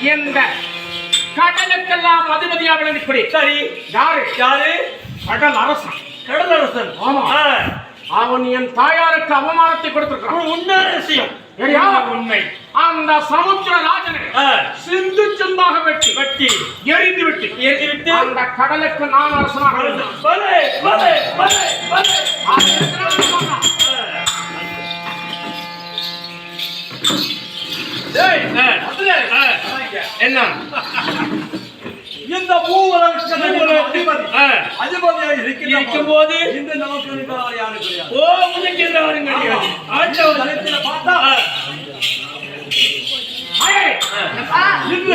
இந்த கடலுக்கெல்லாம் அதிபதியா விளங்கக்கூடிய சரி. யாரு? யாரு? கடல் அரசன். கடலரசன் ஆமா. ஆ, அவன் என் தாயாருக்கு அவமானத்தை கொடுத்திருக்கான் உண்மையான விஷயம்? உண்மை அந்த சமுத்திர ராஜனை சிந்து சிந்தாக வெட்டி. வட்டி. எரிந்து விட்டு. ஏற்றி விட்டு அந்த கடலுக்கு நான் அரசனாக இருந்தான். என்ன? இந்த இருக்கின்ற இருக்கும்போது இந்த நமக்கு ஓ ஆண்டவர். தளத்தில் பார்த்தா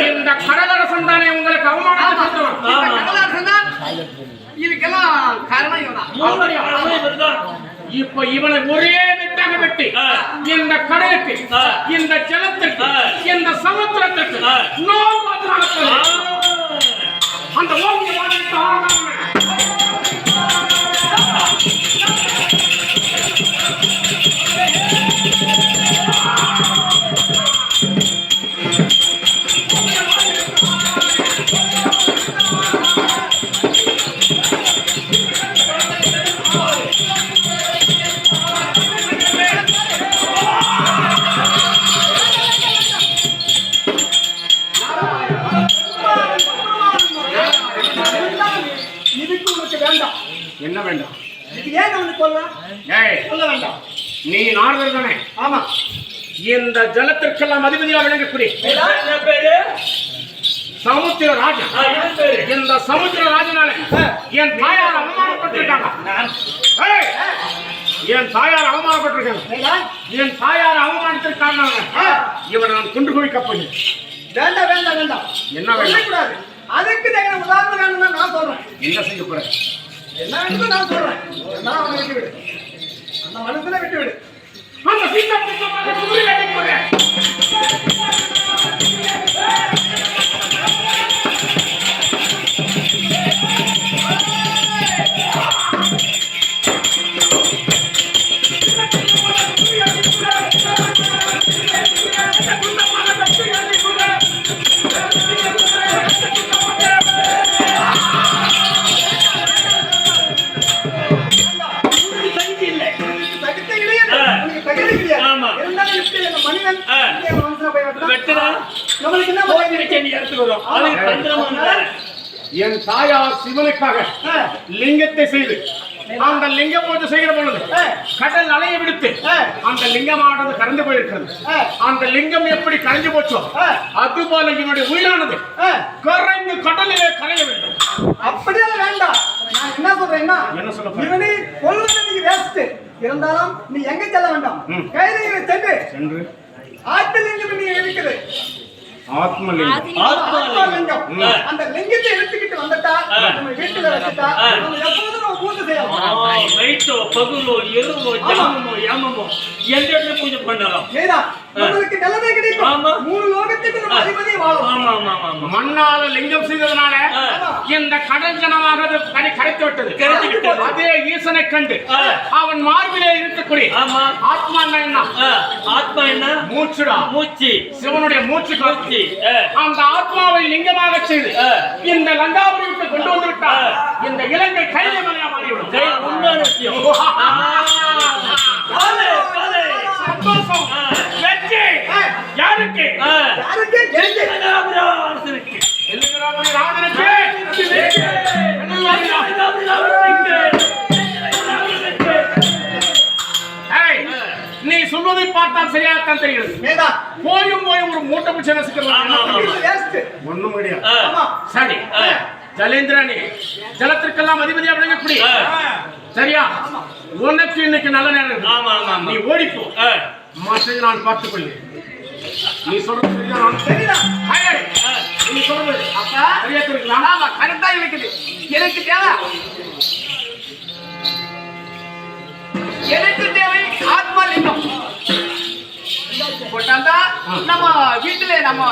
இந்த கடலரசன் தானே உங்களுக்கு ஆமா. இதுக்கெல்லாம் காரணம். இப்ப இவனை ஒரே வெட்டாக வெட்டி. இந்த கடலுக்கு. இந்த ஜலத்திற்கு. இந்த சமுத்திரத்திற்கு. நோய் அந்த ஓங்கிய நீ நாரதர் தானே? ஆமா. இந்த ஜலத்திற்கெல்லாம் அதிபதியா விளங்கக்கூடிய சமுத்திர ராஜன் இந்த சமுத்திர ராஜனால என் தாயார் அவமானப்பட்டிருக்காங்க. என் தாயார் அவமானப்பட்டிருக்காங்க. என் தாயார் அவமானத்திற்கான இவனை நான் கொண்டு போகிறேன். வேண்டாம் வேண்டாம் வேண்டாம். என்ன வேண்டாம்? அதுக்கு தகுந்த உதாரணம் நான் சொல்றேன். என்ன செய்ய போற என்ன நான் சொல்றேன். நான் அவனை விட்டு விடு அந்த மனசுல விட்டு விடு. அந்த சீக்கிரத்துக்கு போறேன் நம்மளுக்கு என்ன பண்ணி இருக்க நீ அதுக்கு தந்திரமான என் தாயார் சிவனுக்காக லிங்கத்தை செய்து அந்த லிங்க பூஜை செய்கிற பொழுது கடல் அலைய விடுத்து அந்த லிங்கமானது கறந்து போயிருக்கிறது. அந்த லிங்கம் எப்படி கரைஞ்சு போச்சோ அதுபோல இவனுடைய உயிரானது கரைந்து கடலிலே கரைய வேண்டும். அப்படியெல்லாம் வேண்டாம். நான் என்ன சொல்றேன்னா என்ன சொல்ல? இவனை கொல்வது நீ வேஸ்ட் இருந்தாலும் நீ எங்க செல்ல வேண்டாம். கைதிகளை சென்று. சென்று. ஆட்டிலிங்கம் நீ இருக்குது ஆத்மலிங்கம். அந்த லிங்கத்தை எடுத்துக்கிட்டு வந்துட்டா. நம்ம வீட்டுல வச்சுட்டா. நம்ம எப்போதும் நம்ம பூஜை செய்யலாம் நைட்டோ பகலோ இரவோ ஜாமமோ யாமமோ எந்த இடத்துல பூஜை பண்ணலாம் உங்களுக்கு நல்லதே ஆமா. கிடைக்கும் மூணு லோகத்துக்கு நம்ம அதிபதி வாழும். ஆமா ஆமா ஆமா ஆமா. மண்ணால லிங்கம் செய்ததுனால. இந்த கடல் ஜனமாக அது கரை கரைத்து விட்டது. கரைத்து விட்டது. அதே ஈசனை கண்டு. அவன் மார்பிலே இருக்கக்கூடிய ஆமா. ஆத்மா என்ன? ஆத்மா என்ன? மூச்சுடா. மூச்சு. சிவனுடைய மூச்சு ஆ, அந்த ஆத்மாவை லிங்கமாக செய்து. இந்த லங்காபுரிக்கு கொண்டு வந்து விட்டால் ஆ. இந்த இலங்கை கைலை மலையா மாறிவிடும் உண்மையான விஷயம். நீ சொல்வதை பார்த்தால் சரியாகத்தான் தெரிகிறது. மேதா போயும் போய் ஒரு மூட்டை பிடிச்சு வேஸ்ட் ஒண்ணும் கிடையாது சரி. ஜலேந்திரனே ஜலத்திற்கெல்லாம் அதிபதியா விளங்கக்கூடிய. சரியா? உனக்கு இன்னைக்கு நல்ல நேரம். நீ ஓடிப்போ. மற்றதை நான் பார்த்துக் கொள்கிறேன் நீ சொல்றது சரியா? ஏய், நீ சொல்றது அப்பா. சரியா தெரியுங்களா ஆமா கரெக்டா இருக்குது. எனக்கு தேவை. எனக்கு தேவை ஆத்மா லிங்கம் போட்டாந்தா நம்ம வீட்டுல நம்ம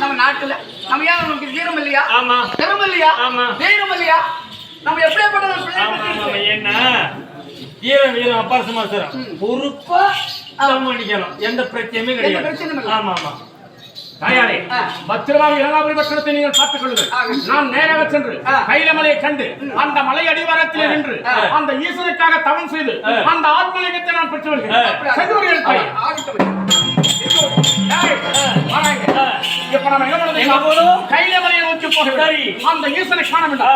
நம்ம நாட்டுல. நம்ம ஏன் நமக்கு வீரம் இல்லையா? ஆமா. திறமை இல்லையா? ஆமா. தைரியம் இல்லையா? நம்ம எப்படியாப்பட்ட. என்ன? வீரம் வீரம் அப்பா சமாச்சாரம் பொறுப்பா அவன் பண்ணிக்கணும் எந்த பிரச்சனையுமே கிடையாது. ஆமா ஆமா தாயாரே. பத்திரமாக ஏழாபுரி பட்டணத்தை நீங்கள் பார்த்துக் கொள்ளுங்கள். நான் நேராக சென்று. கைலமலையை கண்டு அந்த மலை அடிவாரத்தில் நின்று. அந்த ஈஸ்வரனுக்காக தவம் செய்து அந்த ஆத்மலிங்கத்தை நான் பெற்று வருகிறேன் சென்று. இப்ப நம்ம? எங்க போறோம்? கைலமலையை நோக்கி போக வேண்டும். சரி. அந்த ஈசனை காண வேண்டும்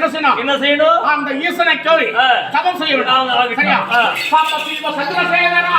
என்ன செய்யணும்? என்ன செய்யணும்? அந்த ஈசனை ஆ. தவம் செய்ய வேண்டும். சரியா. சாம்ப சீவ சந்திரசேகரா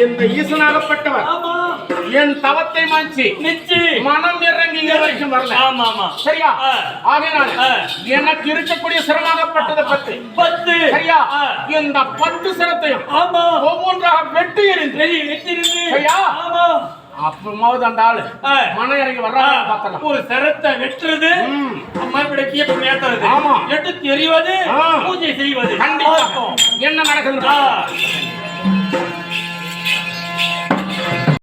இந்த ஈசனாகப்பட்டவர் ஆமா என் தவத்தை நிச்சி மனம் இறங்கி வரைக்கும் வரல ஆமா ஆமா சரியா. ஆகையினால. எனக்கு இருக்கக்கூடிய சிரமாகப்பட்டதை பத்தி பத்து சரியா. இந்த பத்து சிரத்தையும் ஆமா ஒவ்வொன்றாக வெட்டி எறிந்து சரியா? ஆமா அப்புறமாவது அந்த ஆளு ஆ. மனம் இறங்கி வர்றாங்க பார்த்தலாம் ஒரு சரத்தை வெட்டுறது ம். மறுபடியும் கீழே ஏத்துறது ஆமா. எட்டு தெரிவது. பூஜை செய்வது. என்ன நடக்குது.